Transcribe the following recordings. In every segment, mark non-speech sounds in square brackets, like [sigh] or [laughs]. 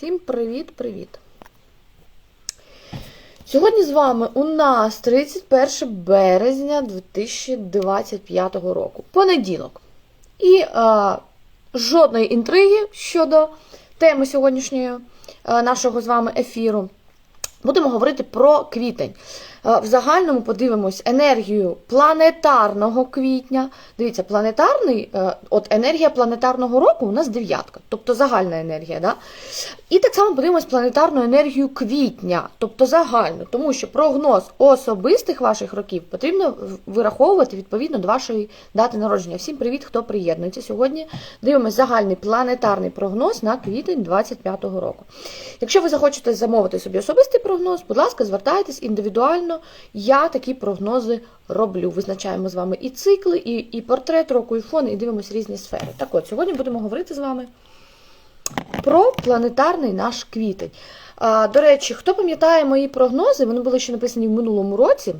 Всім привіт-привіт! Сьогодні з вами у нас 31 березня 2025 року, понеділок. І е, жодної інтриги щодо теми сьогоднішньої е, нашого з вами ефіру. Будемо говорити про квітень. Е, В загальному подивимось енергію планетарного квітня. Дивіться, планетарний, е, от енергія планетарного року у нас дев'ятка, тобто загальна енергія. Да? І так само подивимось планетарну енергію квітня, тобто загальну, тому що прогноз особистих ваших років потрібно вираховувати відповідно до вашої дати народження. Всім привіт, хто приєднується. Сьогодні дивимося загальний планетарний прогноз на квітень 25-го року. Якщо ви захочете замовити собі особистий прогноз, будь ласка, звертайтесь індивідуально. Я такі прогнози роблю. Визначаємо з вами і цикли, і, і портрет року, і фон, і дивимося різні сфери. Так от, сьогодні будемо говорити з вами про планетарний наш квітень. А, До речі, хто пам'ятає мої прогнози, вони були ще написані в минулому році.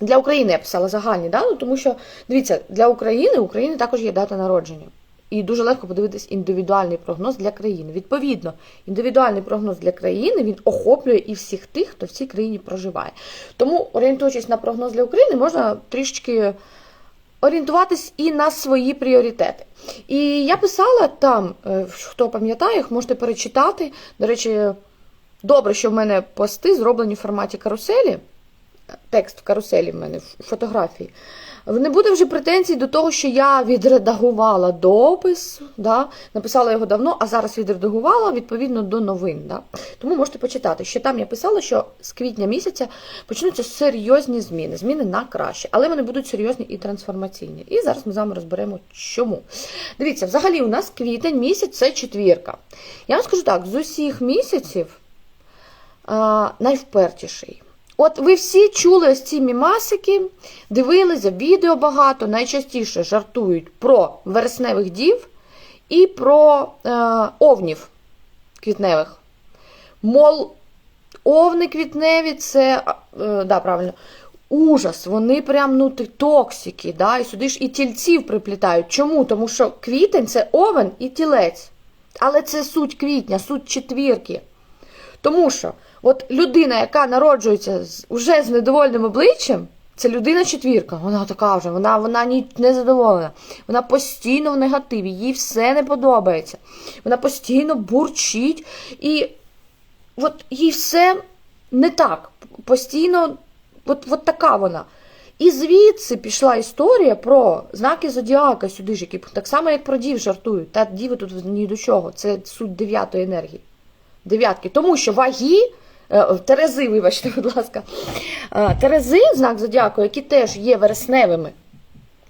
Для України я писала загальні, да? ну, тому що, дивіться, для України України також є дата народження. І дуже легко подивитись індивідуальний прогноз для країни. Відповідно, індивідуальний прогноз для країни він охоплює і всіх тих, хто в цій країні проживає. Тому, орієнтуючись на прогноз для України, можна трішечки орієнтуватись і на свої пріоритети. І я писала там, е, хто пам'ятає, їх можете перечитати. До речі, добре, що в мене пости зроблені в форматі каруселі. Текст в каруселі в мене в фотографії. Не буде вже претензій до того, що я відредагувала допис, да, написала його давно, а зараз відредагувала відповідно до новин. Да. Тому можете почитати, що там я писала, що з квітня місяця почнуться серйозні зміни, зміни на краще, але вони будуть серйозні і трансформаційні. І зараз ми з вами розберемо, чому. Дивіться, взагалі у нас квітень місяць це четвірка. Я вам скажу так: з усіх місяців а, найвпертіший. От ви всі чули ось ці мімасики, дивилися відео багато, найчастіше жартують про вересневих дів і про е, овнів квітневих. Мол, овни квітневі це, е, да, правильно, ужас, вони прям ну, токсики, да, і сюди ж і тільців приплітають. Чому? Тому що квітень це овен і тілець. Але це суть квітня, суть четвірки. Тому що от людина, яка народжується з, вже з недовольним обличчям, це людина четвірка. Вона така вже, вона вона не задоволена. Вона постійно в негативі, їй все не подобається. Вона постійно бурчить, і от їй все не так. Постійно, от, от така вона. І звідси пішла історія про знаки Зодіака сюди ж, які так само, як про дів жартують. Та діви тут ні до чого. Це суть дев'ятої енергії. Дев'ятки. Тому що ваги, Терези, вибачте, будь ласка, Терези, знак Зодіаку, які теж є вересневими,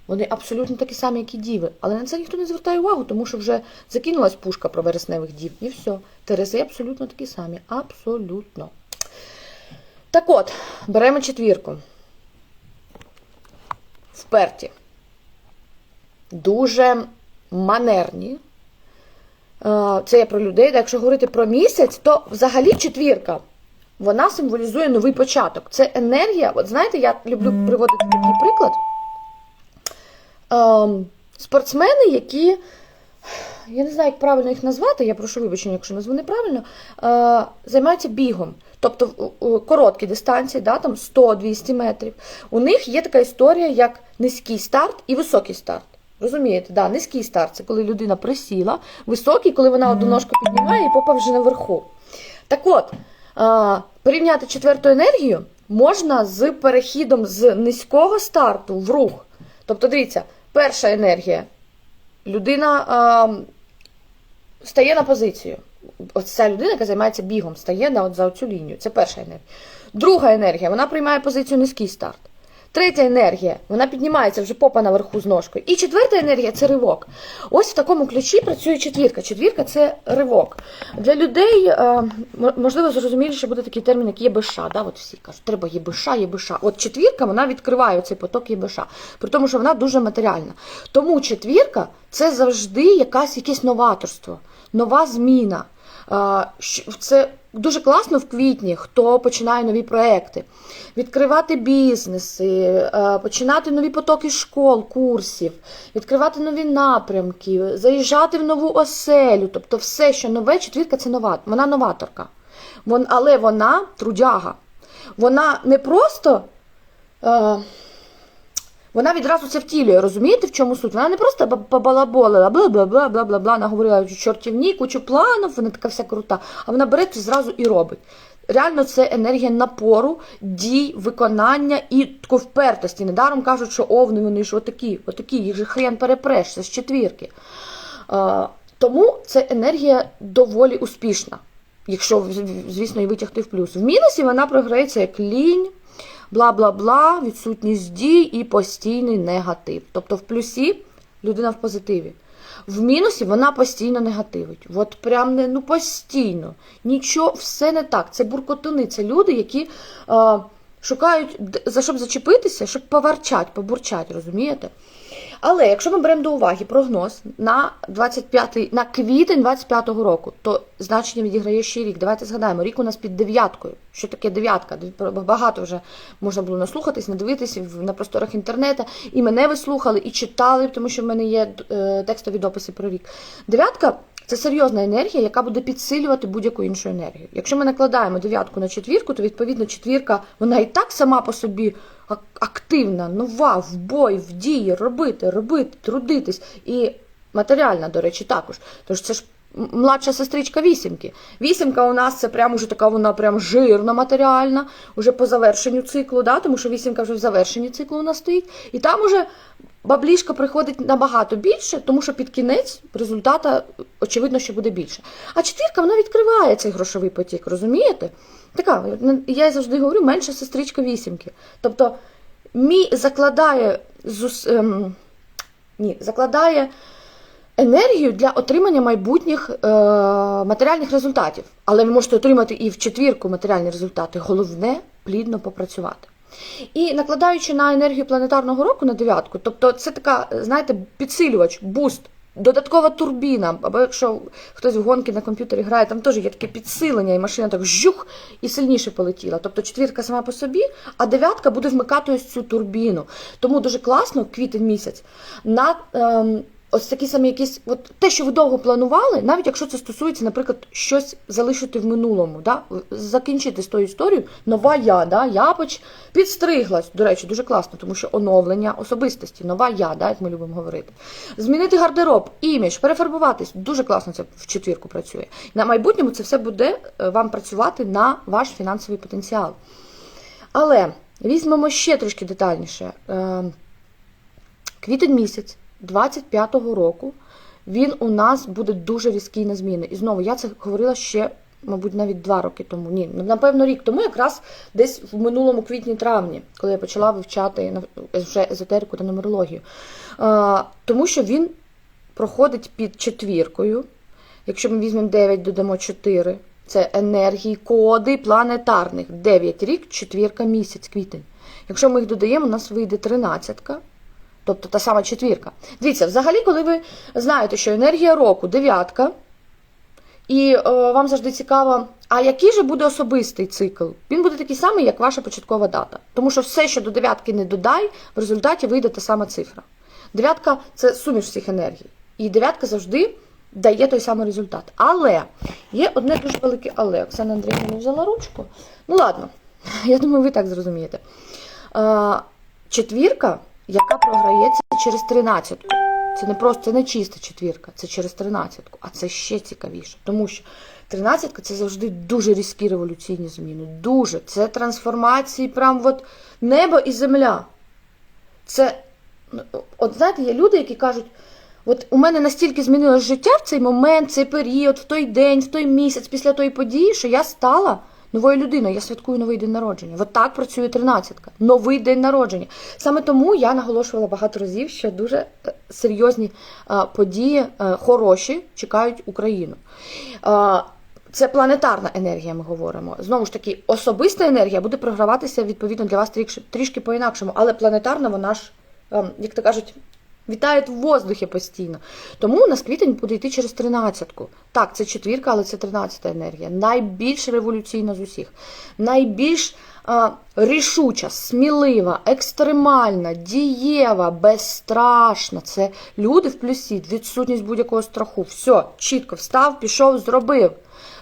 вони абсолютно такі самі, як і діви. Але на це ніхто не звертає увагу, тому що вже закинулась пушка про вересневих дів. І все. Терези абсолютно такі самі. Абсолютно. Так от, беремо четвірку. Вперті. Дуже манерні. Це я про людей. Якщо говорити про місяць, то взагалі четвірка. Вона символізує новий початок. Це енергія. От знаєте, я люблю приводити такий приклад. Ем, спортсмени, які, я не знаю, як правильно їх назвати, я прошу вибачення, якщо назву неправильно, е, займаються бігом. Тобто короткі дистанції, да, там 100-200 метрів. У них є така історія, як низький старт і високий старт. Розумієте, да, низький старт це коли людина присіла, високий, коли вона одну ножку піднімає і попа вже наверху. Так от, порівняти четверту енергію можна з перехідом з низького старту в рух. Тобто, дивіться, перша енергія. Людина а, стає на позицію. Ось ця людина, яка займається бігом, стає на от за цю лінію. Це перша енергія. Друга енергія, вона приймає позицію низький старт. Третя енергія, вона піднімається вже попа наверху з ножкою. І четверта енергія це ривок. Ось в такому ключі працює четвірка. Четвірка це ривок. Для людей, можливо, зрозуміліше буде такий термін, як ЄБШ. Да? От всі кажуть, треба ЄБШ, ЄБШ. От четвірка вона відкриває цей поток ЄБШ, при тому, що вона дуже матеріальна. Тому четвірка це завжди якась, якесь новаторство, нова зміна. Це дуже класно в квітні, хто починає нові проекти, відкривати бізнеси, е, починати нові потоки школ, курсів, відкривати нові напрямки, заїжджати в нову оселю. Тобто все, що нове, четвірка це нова, вона новаторка. Але вона трудяга. Вона не просто. Вона відразу це втілює, розумієте, в чому суть? Вона не просто побалаболила, бла бла бла бла бла бла наговорила чортівні, кучу планів, вона така вся крута. А вона бере це зразу і робить. Реально, це енергія напору, дій, виконання і тако впертості. Недаром кажуть, що овни вони ж отакі, отакі, їх же хрен перепреш, це з четвірки. Е, тому це енергія доволі успішна, якщо, звісно, і витягти в плюс. В мінусі вона програється як лінь, бла-бла-бла, відсутність дій і постійний негатив. Тобто в плюсі людина в позитиві. В мінусі вона постійно негативить. От прям не ну постійно. Нічого, все не так. Це буркотуни, це люди, які е, шукають за щоб зачепитися, щоб поварчать, побурчать, розумієте? Але якщо ми беремо до уваги прогноз на 25, на квітень 25-го року, то значення відіграє ще рік. Давайте згадаємо, рік у нас під дев'яткою. Що таке дев'ятка? Багато вже можна було наслухатись, надивитися в- на просторах інтернету. І мене ви слухали, і читали, тому що в мене є е, текстові дописи про рік. Дев'ятка це серйозна енергія, яка буде підсилювати будь-яку іншу енергію. Якщо ми накладаємо дев'ятку на четвірку, то відповідно четвірка вона і так сама по собі ак- активна, нова, в бой, в дії, робити, робити, трудитись. І матеріальна, до речі, також. Тож це ж младша сестричка вісімки. Вісімка у нас це прям уже така вона прям жирна матеріальна, уже по завершенню циклу, да? тому що вісімка вже в завершенні циклу у нас стоїть. І там уже баблішка приходить набагато більше, тому що під кінець результата очевидно, що буде більше. А четвірка вона відкриває цей грошовий потік, розумієте? Така, я завжди говорю, менша сестричка вісімки. Тобто, мій закладає зус, ем, ні, закладає енергію для отримання майбутніх е, матеріальних результатів. Але ви можете отримати і в четвірку матеріальні результати. Головне плідно попрацювати. І накладаючи на енергію планетарного року на дев'ятку, тобто це така, знаєте, підсилювач, буст, додаткова турбіна. Або якщо хтось в гонки на комп'ютері грає, там теж є таке підсилення, і машина так жух і сильніше полетіла. Тобто четвірка сама по собі, а дев'ятка буде вмикати ось цю турбіну. Тому дуже класно, квітень місяць, на. Ем, Ось такі самі якісь, от те, що ви довго планували, навіть якщо це стосується, наприклад, щось залишити в минулому, да? закінчити з тою історією, нова я, да? я поч... підстриглась, до речі, дуже класно, тому що оновлення особистості, нова я, да? як ми любимо говорити. Змінити гардероб, імідж, перефарбуватись, дуже класно це в четвірку працює. На майбутньому це все буде е, вам працювати на ваш фінансовий потенціал. Але візьмемо ще трішки детальніше. Е, Квітень місяць. 25-го року він у нас буде дуже різкий на зміни. І знову я це говорила ще, мабуть, навіть два роки тому. Ні, напевно, рік тому, якраз десь в минулому квітні-травні, коли я почала вивчати вже езотерику та нумерологію. А, тому що він проходить під четвіркою. Якщо ми візьмемо 9, додамо 4, це енергії, коди планетарних. 9 рік, четвірка місяць, квітень. Якщо ми їх додаємо, у нас вийде 13. Тобто та сама четвірка. Дивіться, взагалі, коли ви знаєте, що енергія року дев'ятка, і е, вам завжди цікаво, а який же буде особистий цикл? Він буде такий самий, як ваша початкова дата. Тому що все, що до дев'ятки не додай, в результаті вийде та сама цифра. Дев'ятка це суміш всіх енергій. І дев'ятка завжди дає той самий результат. Але є одне дуже велике але. Оксана Андріївна не взяла ручку. Ну ладно, [laughs] я думаю, ви так зрозумієте. Е, четвірка яка програється через тринадцятку. Це не просто це не чиста четвірка, це через тринадцятку, а це ще цікавіше. Тому що тринадцятка це завжди дуже різкі революційні зміни. Дуже. Це трансформації, прям от небо і земля. Це, ну, от знаєте, є люди, які кажуть, от у мене настільки змінилось життя в цей момент, цей період, в той день, в той місяць, після тої події, що я стала новою людиною. Я святкую новий день народження. От так працює тринадцятка. Новий день народження. Саме тому я наголошувала багато разів, що дуже е, серйозні е, події, е, хороші, чекають Україну. Це планетарна енергія, ми говоримо. Знову ж таки, особиста енергія буде програватися відповідно для вас трішки, трішки по-інакшому, але планетарна, вона ж, ем, як то кажуть, вітають в воздухі постійно. Тому у нас квітень буде йти через тринадцятку. Так, це четвірка, але це тринадцята енергія. Найбільш революційна з усіх. Найбільш а, рішуча, смілива, екстремальна, дієва, безстрашна. Це люди в плюсі, відсутність будь-якого страху. Все, чітко встав, пішов, зробив.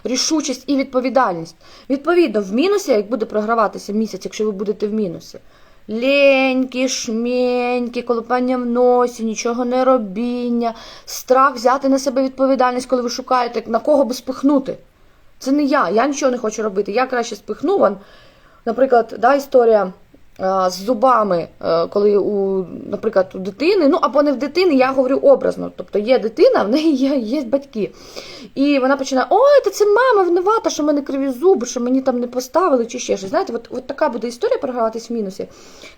Рішучість і відповідальність. Відповідно, в мінусі, як буде програватися місяць, якщо ви будете в мінусі. Ленькі, шменькі, колупання в носі, нічого не робіння, страх взяти на себе відповідальність, коли ви шукаєте, на кого би спихнути. Це не я, я нічого не хочу робити. Я краще спихну вам. Наприклад, да, історія з зубами, е, коли у, наприклад, у дитини, ну або не в дитини, я говорю образно. Тобто є дитина, в неї є, є батьки. І вона починає: ой, та це мама винувата, що в мене криві зуби, що мені там не поставили чи ще щось. Знаєте, от, от така буде історія програватись в мінусі.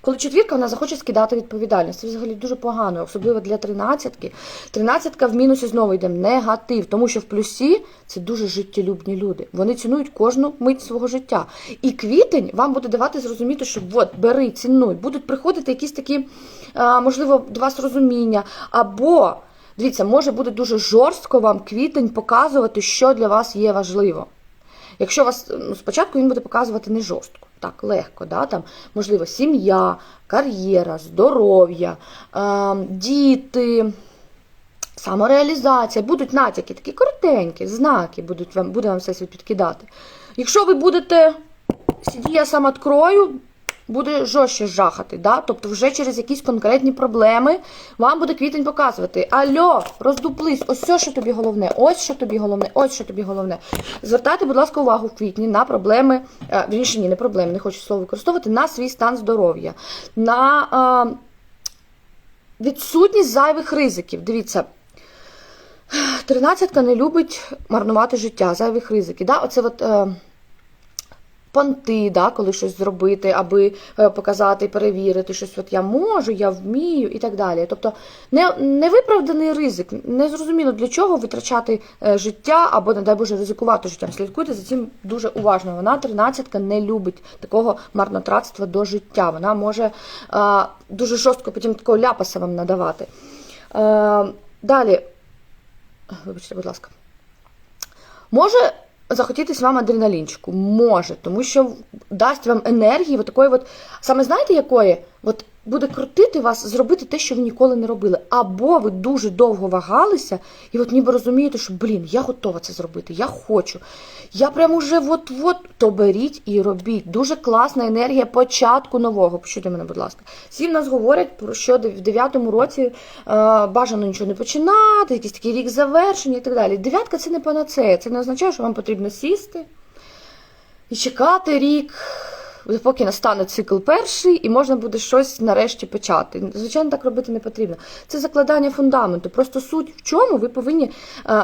Коли четвірка вона захоче скидати відповідальність. Це взагалі дуже погано, особливо для тринадцятки. Тринадцятка в мінусі знову йде негатив, тому що в плюсі це дуже життєлюбні люди. Вони цінують кожну мить свого життя. І квітень вам буде давати зрозуміти, що от бери, цінуй, будуть приходити якісь такі, можливо, до вас розуміння, або. Дивіться, може буде дуже жорстко вам квітень показувати, що для вас є важливо. Якщо вас ну, спочатку він буде показувати не жорстко, так, легко, да, там, можливо, сім'я, кар'єра, здоров'я, е, діти, самореалізація, будуть натяки, такі коротенькі, знаки будуть вам, буде вам все підкидати. Якщо ви будете сиді, я сам открою, буде жорстче жахати. Да? Тобто вже через якісь конкретні проблеми вам буде квітень показувати. Альо, роздуплись, ось все, що тобі головне, ось що тобі головне, ось що тобі головне. Звертайте, будь ласка, увагу в квітні на проблеми, е, вірніше, ні, не проблеми, не хочу слово використовувати, на свій стан здоров'я, на е, відсутність зайвих ризиків. Дивіться. Тринадцятка не любить марнувати життя, зайвих ризиків. Да? Оце от, е, понти, да, коли щось зробити, аби е, показати, перевірити, щось от я можу, я вмію і так далі. Тобто не, невиправданий ризик, не зрозуміло для чого витрачати е, життя або, не дай Боже, ризикувати життям. Слідкуйте за цим дуже уважно. Вона тринадцятка не любить такого марнотратства до життя. Вона може е, дуже жорстко потім такого ляпаса вам надавати. Е, далі, вибачте, будь ласка. Може захотітись вам адреналінчику? Може, тому що дасть вам енергії, от такої от, саме знаєте якої? От буде крутити вас зробити те, що ви ніколи не робили. Або ви дуже довго вагалися, і от ніби розумієте, що блін, я готова це зробити, я хочу. Я прямо вже от-от, то беріть і робіть. Дуже класна енергія початку нового. Почуйте мене, будь ласка. Всі в нас говорять, про що в дев'ятому році е, бажано нічого не починати, якийсь такий рік завершення і так далі. Дев'ятка це не панацея, це не означає, що вам потрібно сісти і чекати рік поки настане цикл перший, і можна буде щось нарешті почати. Звичайно, так робити не потрібно. Це закладання фундаменту. Просто суть в чому ви повинні.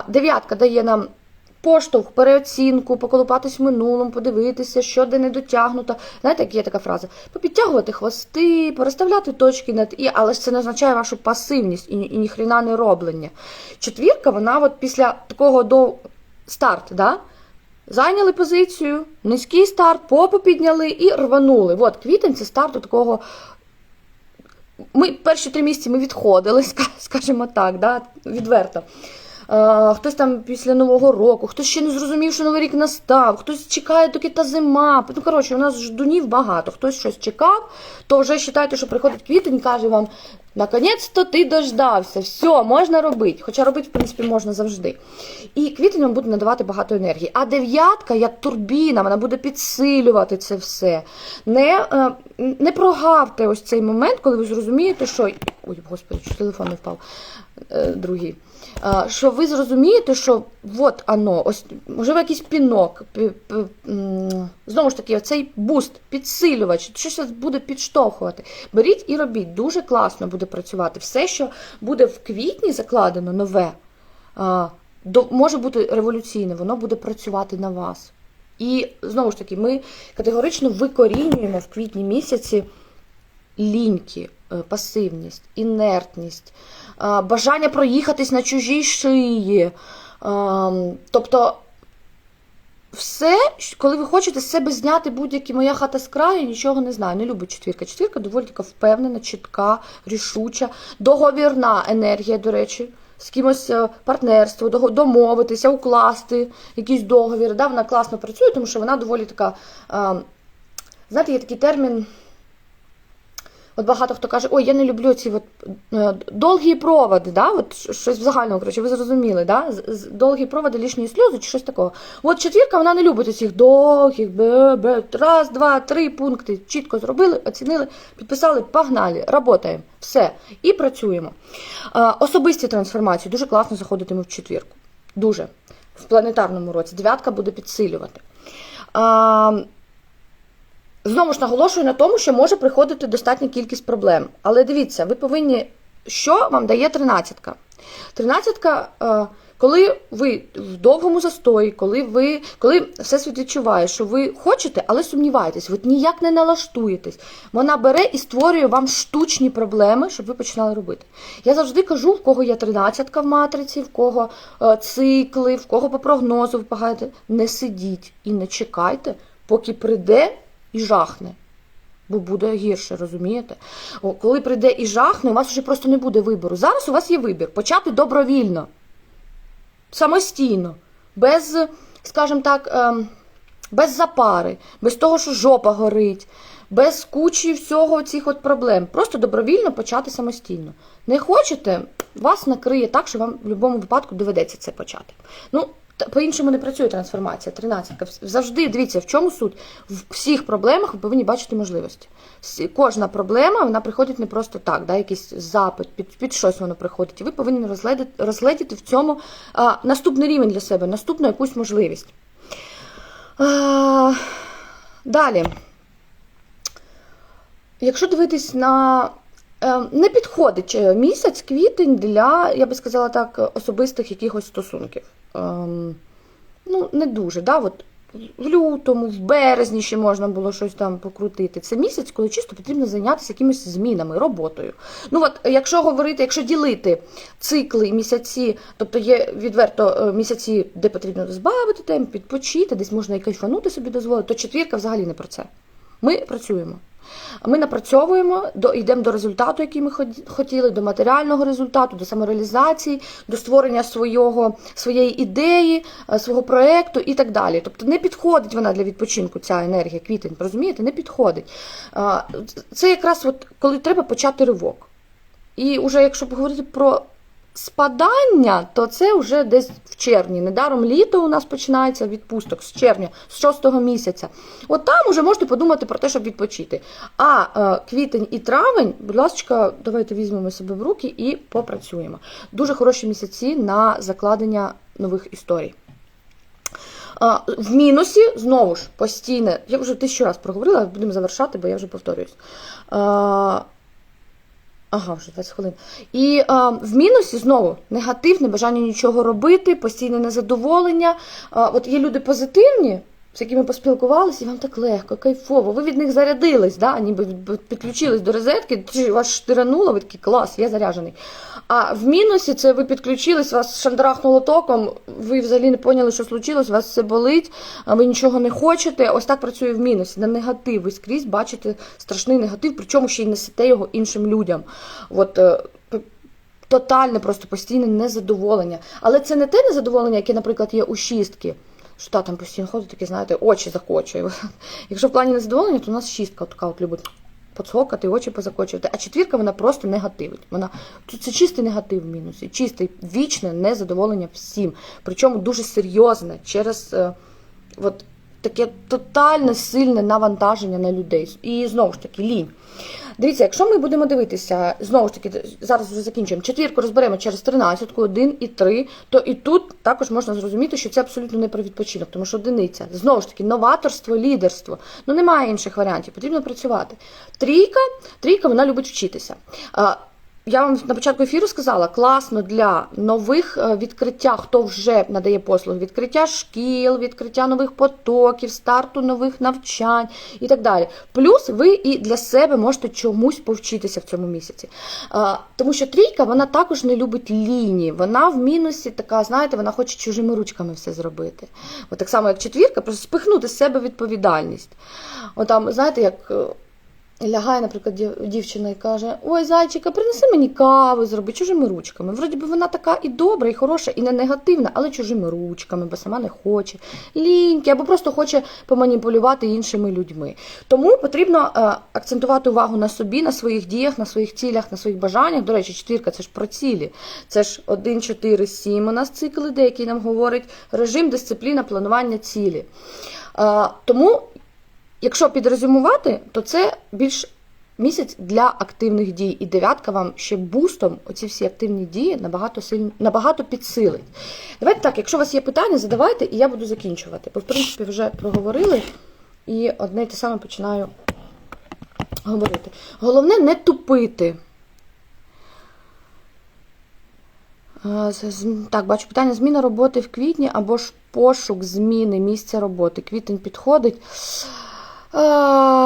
Дев'ятка дає нам. Поштовх, переоцінку, поколупатись в минулому, подивитися, що де не дотягнуто. Знаєте, як є така фраза? Попідтягувати хвости, переставляти точки над і, але ж це не означає вашу пасивність і, і ніхрена не роблення. Четвірка, вона от після такого до старт, да? Зайняли позицію, низький старт, попу підняли і рванули. От квітень це старт у такого. Ми перші три місяці ми відходили, [laughs] скажімо так, да, відверто. А, хтось там після Нового року, хтось ще не зрозумів, що Новий рік настав, хтось чекає, доки та зима. Ну, коротше, у нас ждунів багато, хтось щось чекав, то вже вважайте, що приходить квітень каже вам: наконець-то ти дождався, все, можна робити. Хоча робити, в принципі, можна завжди. І квітень вам буде надавати багато енергії. А дев'ятка, як турбіна, вона буде підсилювати це все. Не е, не прогавте ось цей момент, коли ви зрозумієте, що. Ой, господи, що телефон не впав. Е, другий. Що ви зрозумієте, що от оно, ось, можливо, якийсь пінок, знову ж таки, оцей буст, підсилювач, щось буде підштовхувати. Беріть і робіть, дуже класно буде працювати. Все, що буде в квітні закладено нове, може бути революційне, воно буде працювати на вас. І знову ж таки, ми категорично викорінюємо в квітні місяці ліньки, е, пасивність, інертність бажання проїхатись на чужій шиї. Тобто все, коли ви хочете з себе зняти будь-які моя хата з краю, нічого не знаю. Не любить четвірка. Четвірка доволі така впевнена, чітка, рішуча, договірна енергія, до речі. З кимось е, партнерство, домовитися, укласти якийсь договір. Да, вона класно працює, тому що вона доволі така. е, знаєте, є такий термін. От багато хто каже, ой, я не люблю ці от, е, довгі проводи, да? от щось в загальному, коротше, ви зрозуміли, да? Довгі проводи, лишні сльози чи щось такого. От четвірка вона не любить усіх довгих, бе, бе, раз, два, три пункти. Чітко зробили, оцінили, підписали, погнали, работаємо, все, і працюємо. Особисті трансформації дуже класно заходитиме в четвірку. Дуже. В планетарному році. Дев'ятка буде підсилювати. Знову ж наголошую на тому, що може приходити достатня кількість проблем. Але дивіться, ви повинні, що вам дає тринадцятка? Тринадцятка, е, коли ви в довгому застої, коли ви, коли всесвіт відчуває, що ви хочете, але сумніваєтесь, ви ніяк не налаштуєтесь. Вона бере і створює вам штучні проблеми, щоб ви починали робити. Я завжди кажу, в кого є тринадцятка в матриці, в кого е, цикли, в кого по прогнозу випагаєте. Не сидіть і не чекайте, поки прийде і жахне. Бо буде гірше, розумієте? О, коли прийде і жахне, у вас вже просто не буде вибору. Зараз у вас є вибір почати добровільно, самостійно, без, скажімо так, ем, без запари, без того, що жопа горить, без кучі всього цих от проблем. Просто добровільно почати самостійно. Не хочете, вас накриє так, що вам в будь-якому випадку доведеться це почати. Ну, по-іншому не працює трансформація, 13. Завжди дивіться, в чому суть. В всіх проблемах ви повинні бачити можливості. Кожна проблема вона приходить не просто так, да, якийсь запит, під, під щось воно приходить. І ви повинні розгледіти, розгледіти в цьому а, наступний рівень для себе, наступну якусь можливість. А, далі. Якщо дивитись на. е, Не підходить е, місяць, квітень для, я би сказала так, особистих якихось стосунків. Ем, Ну, не дуже. Да? От в лютому, в березні ще можна було щось там покрутити. Це місяць, коли чисто потрібно зайнятися якимись змінами, роботою. Ну от, якщо говорити, якщо ділити цикли місяці, тобто є відверто е, місяці, де потрібно збавити темп, відпочити, десь можна і кайфанути собі дозволити, то четвірка взагалі не про це. Ми працюємо. Ми напрацьовуємо, до, йдемо до результату, який ми хотіли, до матеріального результату, до самореалізації, до створення свого, своєї ідеї, е, свого проєкту і так далі. Тобто не підходить вона для відпочинку, ця енергія, квітень, розумієте, не підходить. Це якраз от, коли треба почати ривок. І вже якщо поговорити про спадання, то це вже десь в червні. Недаром літо у нас починається відпусток з червня, з 6 місяця. От там уже можете подумати про те, щоб відпочити. А е, квітень і травень, будь ласка, давайте візьмемо себе в руки і попрацюємо. Дуже хороші місяці на закладення нових історій. В мінусі знову ж постійне, я вже тисячу раз проговорила, будемо завершати, бо я вже повторююсь. Ага, вже 20 хвилин. І а, в мінусі знову негативне бажання нічого робити, постійне незадоволення. А, от є люди позитивні, з якими поспілкувалися, і вам так легко, кайфово. Ви від них зарядились, да? ніби підключились до розетки, вас штирануло, ви такий клас, я заряджений. А в мінусі це ви підключились, вас шандрахнуло током, ви взагалі не поняли, що случилось, вас все болить, ви нічого не хочете. Ось так працює в мінусі. На негатив. Ви скрізь бачите страшний негатив, причому ще й несете його іншим людям. От, е, тотальне, просто постійне незадоволення. Але це не те незадоволення, яке, наприклад, є у шістки. Що та там постійно ходить, таке, знаєте, очі закочує. Якщо в плані незадоволення, то у нас шістка така от любить поцокати, очі позакочувати. А четвірка вона просто негативить. Вона це, це чистий негатив в мінусі, чистий вічне незадоволення всім. Причому дуже серйозне через е, от, таке тотальне сильне навантаження на людей. І знову ж таки, лінь. Дивіться, якщо ми будемо дивитися, знову ж таки, зараз вже закінчуємо, четвірку розберемо через 13, 1 і 3, то і тут також можна зрозуміти, що це абсолютно не про відпочинок, тому що одиниця. Знову ж таки, новаторство, лідерство. Ну немає інших варіантів, потрібно працювати. Трійка, трійка вона любить вчитися. Я вам на початку ефіру сказала, класно для нових е, відкриття, хто вже надає послуги, відкриття шкіл, відкриття нових потоків, старту нових навчань і так далі. Плюс ви і для себе можете чомусь повчитися в цьому місяці. Е, Тому що трійка вона також не любить лінії. Вона в мінусі така, знаєте, вона хоче чужими ручками все зробити. От так само, як четвірка, просто спихнути з себе відповідальність. От там, знаєте, як. Лягає, наприклад, дівчина і каже: Ой, зайчика, принеси мені каву, зроби чужими ручками. Вроді би вона така і добра, і хороша, і не негативна, але чужими ручками, бо сама не хоче, ліньки, або просто хоче поманіпулювати іншими людьми. Тому потрібно е, акцентувати увагу на собі, на своїх діях, на своїх цілях, на своїх бажаннях. До речі, четвірка це ж про цілі. Це ж 1, 4, 7 у нас цикл іде, який нам говорить режим, дисципліна, планування цілі. Е, тому Якщо підрезюмувати, то це більш місяць для активних дій. І дев'ятка вам ще бустом оці всі активні дії набагато сильно набагато підсилить. Давайте так, якщо у вас є питання, задавайте, і я буду закінчувати. Бо в принципі вже проговорили, і одне й те саме починаю говорити. Головне не тупити. Е, Так, бачу питання: зміна роботи в квітні або ж пошук зміни місця роботи. Квітень підходить. Е,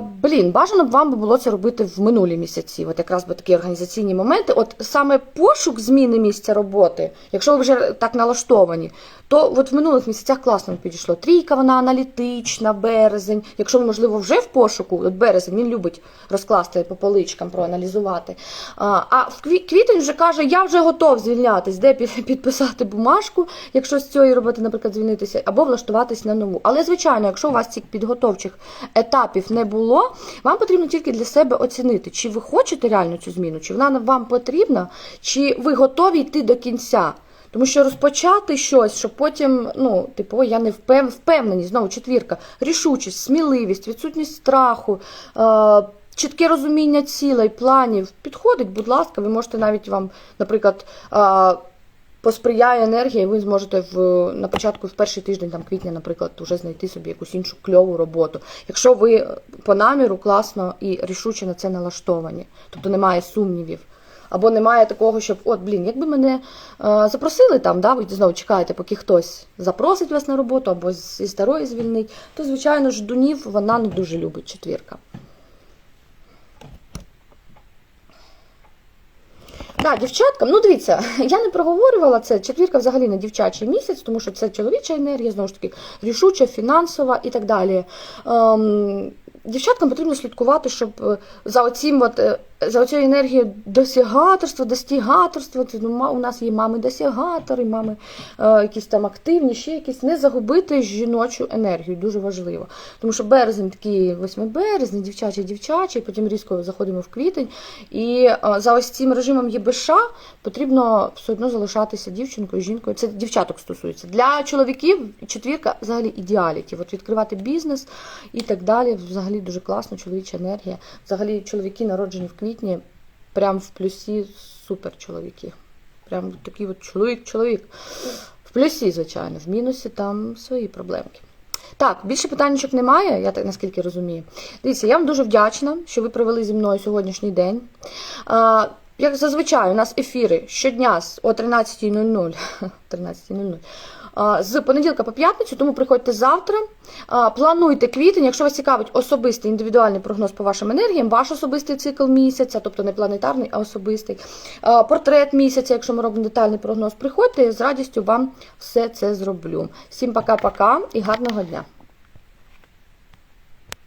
Блін, бажано б вам було це робити в минулі місяці. От якраз би такі організаційні моменти. От саме пошук зміни місця роботи, якщо ви вже так налаштовані, то от в минулих місяцях класно підійшло. Трійка, вона аналітична, березень. Якщо ви, можливо, вже в пошуку, от березень він любить розкласти по поличкам, проаналізувати. А, в квітень вже каже, я вже готов звільнятись, де підписати бумажку, якщо з цієї роботи, наприклад, звільнитися, або влаштуватись на нову. Але, звичайно, якщо у вас цих підготовчих етапів не було, вам потрібно тільки для себе оцінити, чи ви хочете реально цю зміну, чи вона вам потрібна, чи ви готові йти до кінця. Тому що розпочати щось, щоб потім, ну, типу, я не впев... впевненість, знову четвірка, рішучість, сміливість, відсутність страху, е... чітке розуміння цілей, планів. Підходить, будь ласка, ви можете навіть вам, наприклад, е... посприяє енергія, і ви зможете в, на початку, в перший тиждень там, квітня, наприклад, вже знайти собі якусь іншу кльову роботу. Якщо ви по наміру класно і рішуче на це налаштовані, тобто немає сумнівів. Або немає такого, щоб от, блін, якби мене е, запросили там, да, ви знову чекаєте, поки хтось запросить вас на роботу або зі старої звільнить, то, звичайно ж, дунів вона не дуже любить четвірка. Так, дівчаткам, ну дивіться, [laughs] я не проговорювала це. Четвірка взагалі не дівчачий місяць, тому що це чоловіча енергія, знову ж таки, рішуча, фінансова і так далі. Ем, дівчаткам потрібно слідкувати, щоб е, за оцім от, е, за оцією енергією досягаторства, достігаторства, ну, у нас є мами-досягатори, мами е, якісь там активні, ще якісь, не загубити жіночу енергію, дуже важливо. Тому що березень такий 8 березня, дівчачий, дівчачий, потім різко заходимо в квітень. І е, за ось цим режимом ЄБШ потрібно все одно залишатися дівчинкою, жінкою. Це дівчаток стосується. Для чоловіків четвірка взагалі ідеаліті. От відкривати бізнес і так далі. Взагалі дуже класно, чоловіча енергія. Взагалі чоловіки народжені в квітні, прям в плюсі супер чоловіки. Прям такий от чоловік-чоловік. В плюсі, звичайно, в мінусі там свої проблемки. Так, більше питаннячок немає, я так наскільки розумію. Дивіться, я вам дуже вдячна, що ви провели зі мною сьогоднішній день. Як зазвичай, у нас ефіри щодня о 13.00. 13.00. [laughs] З понеділка по п'ятницю, тому приходьте завтра. Плануйте квітень, якщо вас цікавить особистий індивідуальний прогноз по вашим енергіям, ваш особистий цикл місяця, тобто не планетарний, а особистий. Портрет місяця, якщо ми робимо детальний прогноз, приходьте, я з радістю вам все це зроблю. Всім пока-пока і гарного дня!